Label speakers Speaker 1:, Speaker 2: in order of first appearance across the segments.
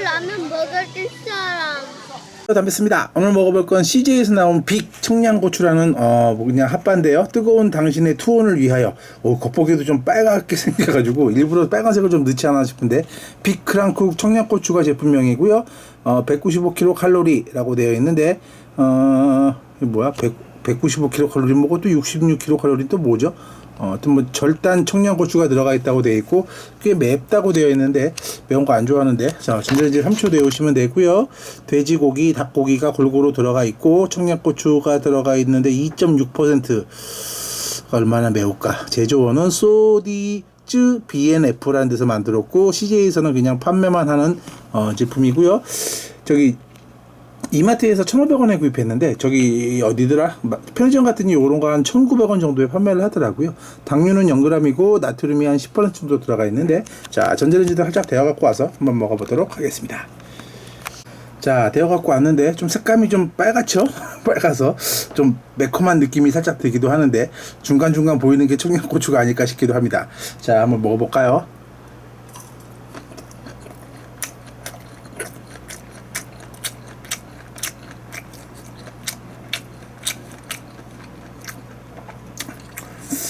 Speaker 1: 라면 먹을 사람.
Speaker 2: 담배습니다. 오늘 먹어볼 건 CJ에서 나온 빅 청양고추라는 어뭐 그냥 핫바인데요. 뜨거운 당신의 투혼을 위하여. 오 겉보기도 좀 빨갛게 생겨가지고 일부러 빨간색을 좀 넣지 않아 싶은데 빅 크랑크 청양고추가 제품명이고요. 어 195kcal 칼로리라고 되어 있는데 어 뭐야 100 195kcal 칼로리 뭐고 또 66kcal 칼로리 또 뭐죠? 어, 뭐 절단 청양고추가 들어가 있다고 되어 있고 꽤 맵다고 되어 있는데 매운 거 안 좋아하는데. 자 전자레인지 3초 데우시면 되고요. 돼지고기 닭고기가 골고루 들어가 있고 청양고추가 들어가 있는데 2.6% 얼마나 매울까? 제조원은 소디 즈 BNF라는 데서 만들었고 CJ에서는 그냥 판매만 하는 어, 제품이고요. 저기 이마트에서 1,500원에 구입했는데 저기 어디더라? 마- 편의점 같은 요런 거 한 1,900원 정도에 판매를 하더라고요. 당류는 0g이고 나트륨이 한 10% 정도 들어가 있는데 자, 전자레인지도 살짝 데워 갖고 와서 한번 먹어 보도록 하겠습니다. 자, 데워 갖고 왔는데 좀 색감이 좀 빨갛죠? 빨가서 좀 매콤한 느낌이 살짝 들기도 하는데 중간중간 보이는 게 청양고추가 아닐까 싶기도 합니다. 자, 한번 먹어 볼까요?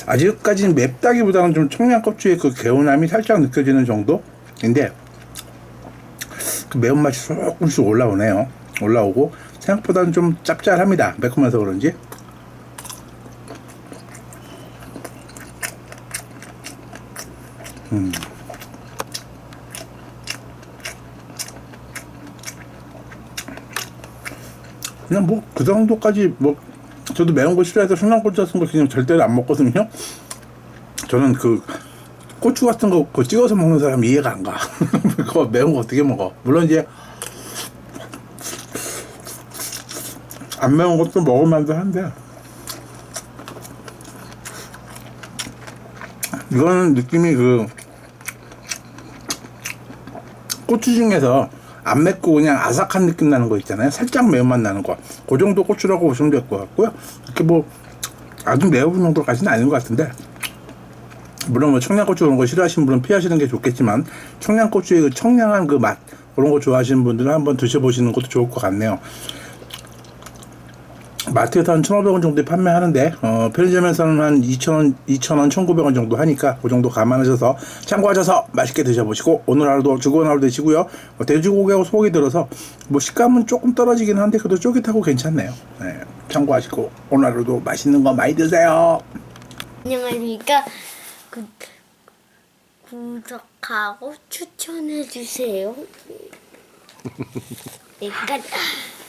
Speaker 2: 아직까지는 맵다기보다는 좀 청양고추의 그 개운함이 살짝 느껴지는 정도인데 그 매운맛이 조금씩 올라오네요. 올라오고 생각보다는 좀 짭짤합니다. 매콤해서 그런지. 음. 그냥 뭐 그 정도까지 뭐 저도 매운 거 싫어해서 청양고추 같은 거 그냥 절대로 안 먹거든요. 저는 그 고추 같은 거 그거 찍어서 먹는 사람 이해가 안 가. 그거 매운 거 어떻게 먹어? 물론 이제 안 매운 것도 먹을 만도 한데 이거는 느낌이 그 고추 중에서 안 맵고 그냥 아삭한 느낌 나는 거 있잖아요. 살짝 매운맛 나는 거. 그 정도 고추라고 보시면 될 것 같고요. 이렇게 뭐 아주 매운 정도까지는 아닌 것 같은데 물론 뭐 청양고추 그런 거 싫어하시는 분은 피하시는 게 좋겠지만 청양고추의 그 청량한 그 맛 그런 거 좋아하시는 분들은 한번 드셔보시는 것도 좋을 것 같네요. 마트에서 한 1,500원 정도에 판매하는데 어, 편의점에서는 한 2,000원, 2,000원, 1,900원 정도 하니까 그 정도 감안하셔서 참고하셔서 맛있게 드셔보시고 오늘 하루도 즐거운 하루 되시고요. 어, 돼지고기하고 소고기 들어서 뭐 식감은 조금 떨어지긴 한데 그래도 쫄깃하고 괜찮네요. 네, 참고하시고 오늘 하루도 맛있는 거 많이 드세요.
Speaker 1: 안녕하십니까. 구, 구독하고 추천해 주세요. 여기까지.